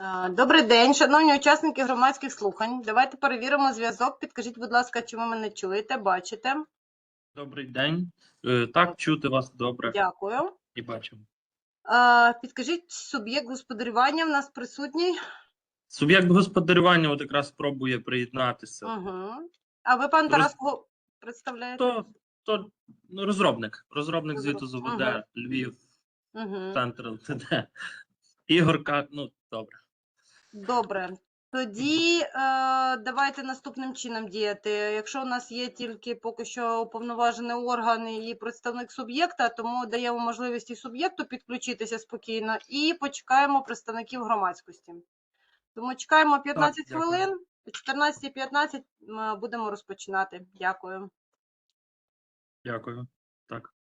Е, Добрий день, шановні учасники громадських слухань. Давайте перевіримо зв'язок. Підкажіть, будь ласка, чи ви мене чуєте, бачите? Добрий день. Е, Так, чути вас добре Дякую. і бачимо. Е, Підкажіть, суб'єкт господарювання в нас присутній? Суб'єкт господарювання от якраз спробує приєднатися. Угу. А ви, пан Роз- Тарас, кого представляєте? То, то ну, розробник. Розробник звіту з Ага. ОВД, Львів, Угу. центр ЛТД. Ігорка, ну добре. Добре. Тоді е, давайте наступним чином діяти. Якщо у нас є тільки поки що уповноважений орган і представник суб'єкта, тому даємо можливість і суб'єкту підключитися спокійно і почекаємо представників громадськості. Тому чекаємо 15 дякую. хвилин, о 14.15 будемо розпочинати. Дякую. Дякую. Так.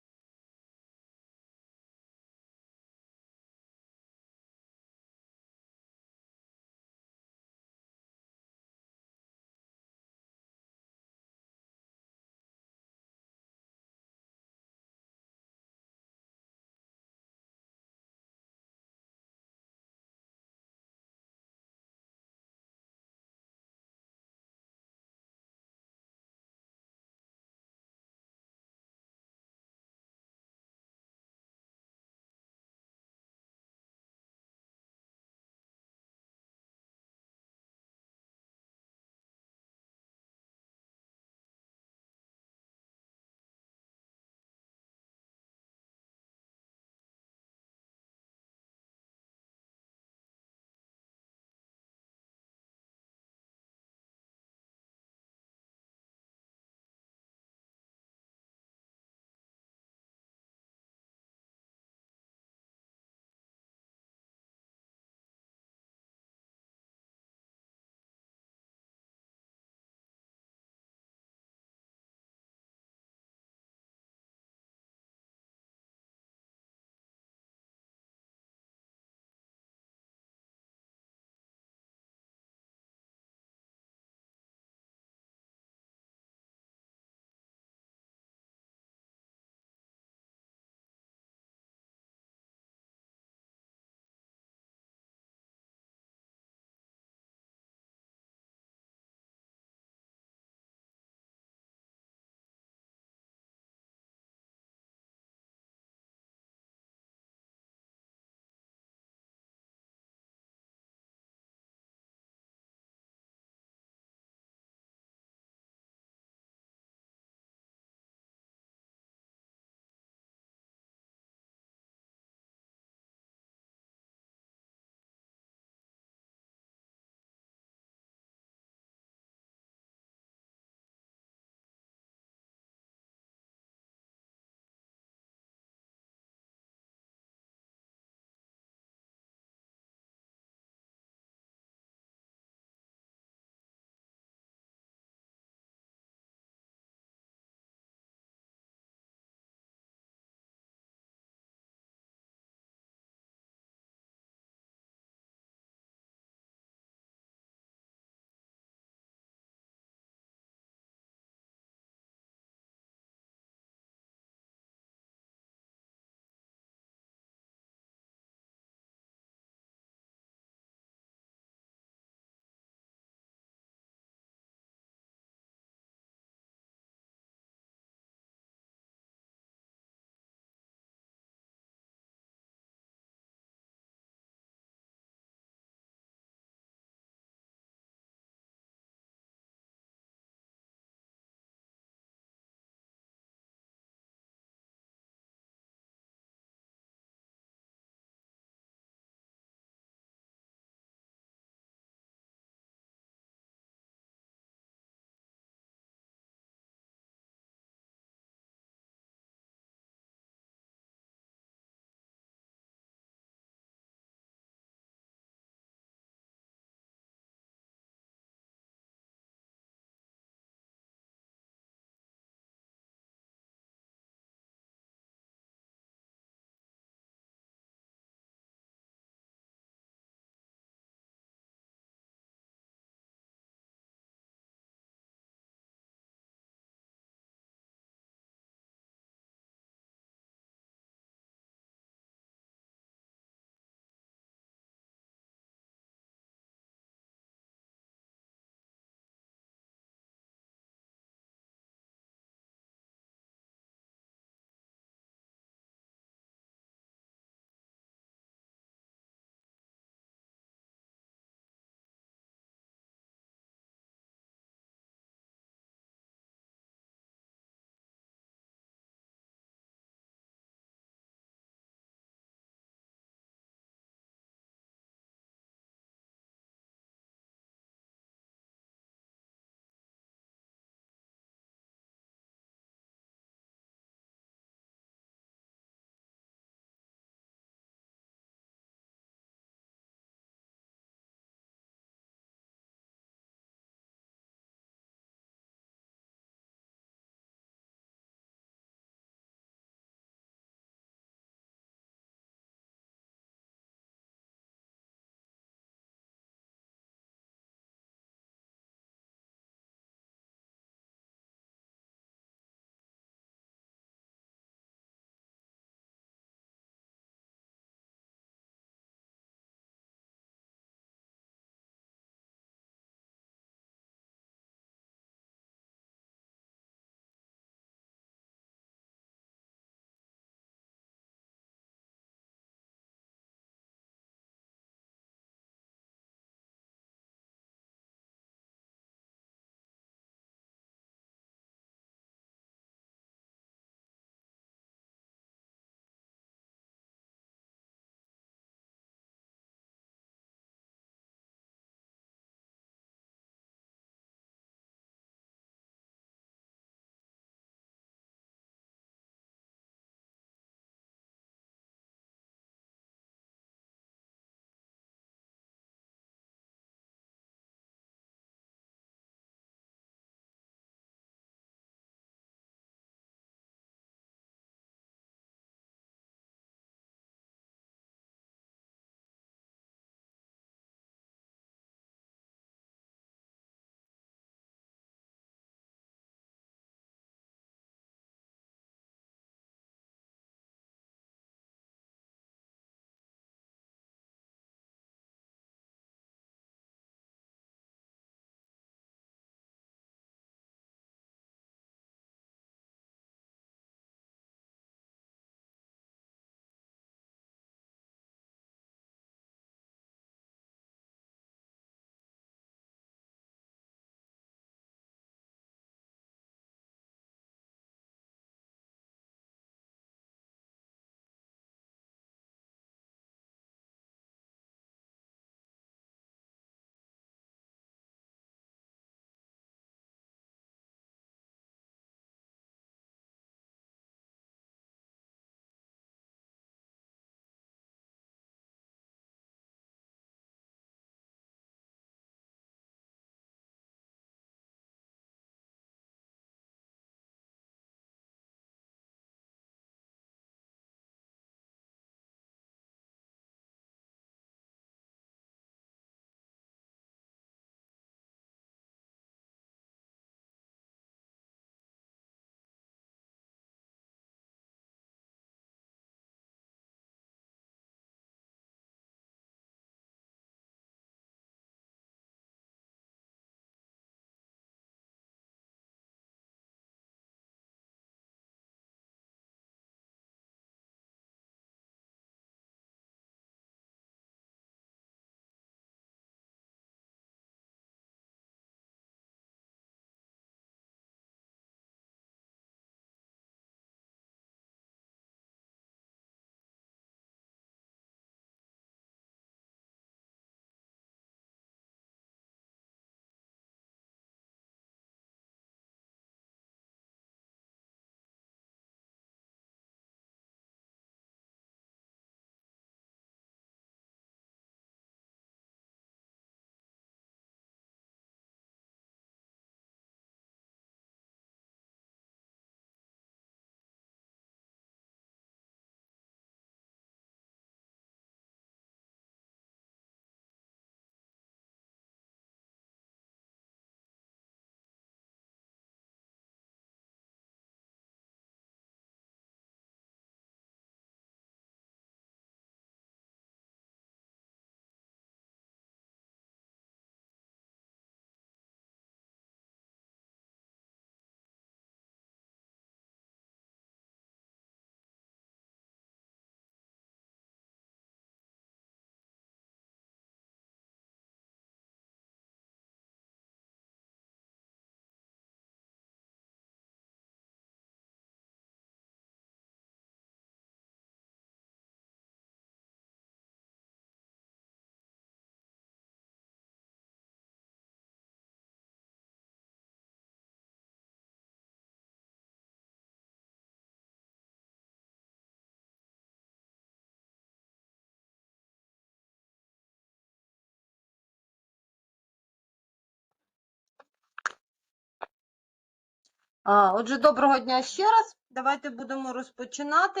Отже, доброго дня ще раз. Давайте будемо розпочинати.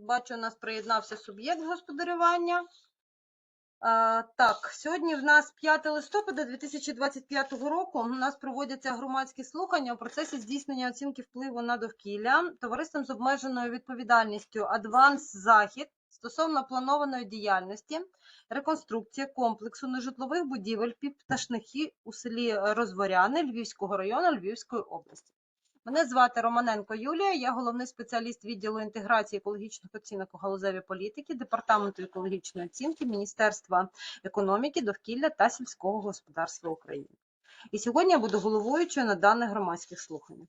Бачу, у нас приєднався суб'єкт господарювання. Так, сьогодні в нас 5 листопада 2025 року. У нас проводяться громадські слухання у процесі здійснення оцінки впливу на довкілля товариством з обмеженою відповідальністю Адванс Захід стосовно планованої діяльності, реконструкції комплексу нежитлових будівель під пташники у селі Розворяни Львівського району Львівської області. Мене звати Романенко Юлія, я головний спеціаліст відділу інтеграції екологічних оцінок у галузевій політики Департаменту екологічної оцінки Міністерства економіки, довкілля та сільського господарства України. І сьогодні я буду головуючою на даних громадських слуханнях.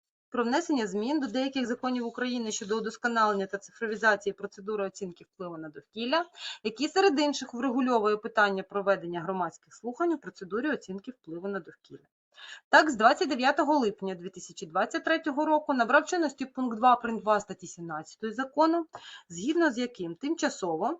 про внесення змін до деяких законів України щодо удосконалення та цифровізації процедури оцінки впливу на довкілля, який серед інших врегульовує питання проведення громадських слухань у процедурі оцінки впливу на довкілля. Так, з 29 липня 2023 року набрав чинності пункт 2 прим. 2 статті 17 закону, згідно з яким тимчасово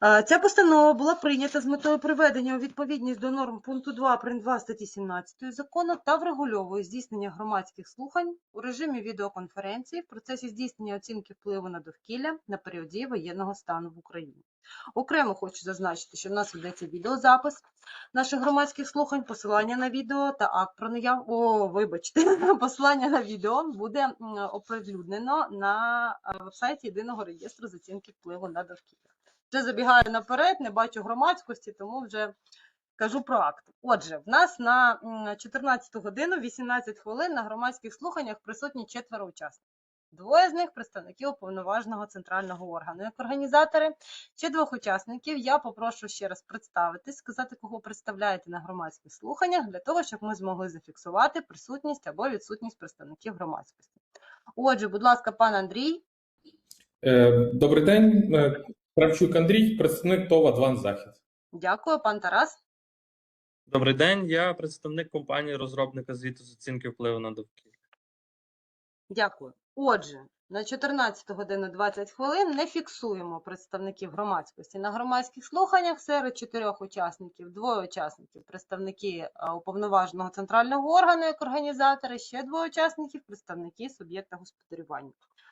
Ця постанова була прийнята з метою приведення у відповідність до норм пункту 2 прим. 2 статті 17 закону та врегульовує здійснення громадських слухань у режимі відеоконференції в процесі здійснення оцінки впливу на довкілля на період дії воєнного стану в Україні. Окремо хочу зазначити, що в нас ведеться відеозапис наших громадських слухань, посилання на відео та акт про наяв... О, вибачте, посилання на відео буде оприлюднено на е, вебсайті єдиного реєстру з оцінки впливу на довкілля. Вже забігаю наперед, не бачу громадськості, тому вже кажу про акт. Отже, в нас на м, 14 годину 18 хвилин на громадських слуханнях присутні четверо учасників. Двоє з них представників уповноваженого центрального органу. Як організатори ще двох учасників я попрошу ще раз представитись, сказати, кого представляєте на громадських слуханнях, для того, щоб ми змогли зафіксувати присутність або відсутність представників громадськості. Отже, будь ласка, пан Андрій, Е, Добрий день, Е, Кравчук Андрій, представник ТОВ «Адванс Захід». дякую, пан Тарас. Добрий день, я представник компанії розробника звіту з оцінки впливу на довкілля. Дякую. Отже, на 14 годину 20 хвилин не фіксуємо представників громадськості. На громадських слуханнях серед чотирьох учасників, двоє учасників представники уповноваженого центрального органу як організатори, ще двоє учасників представники суб'єкта господарювання.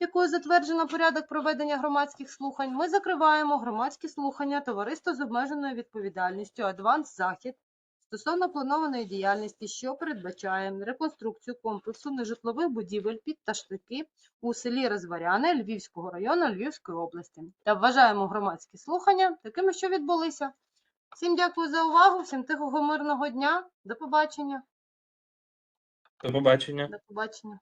якою затверджено порядок проведення громадських слухань, ми закриваємо громадські слухання товариства з обмеженою відповідальністю Адванс Захід стосовно планованої діяльності, що передбачає реконструкцію комплексу нежитлових будівель під пташники у селі Розваряне Львівського району Львівської області та вважаємо громадські слухання такими, що відбулися. Всім дякую за увагу, всім тихого мирного дня. До побачення. До побачення. До побачення.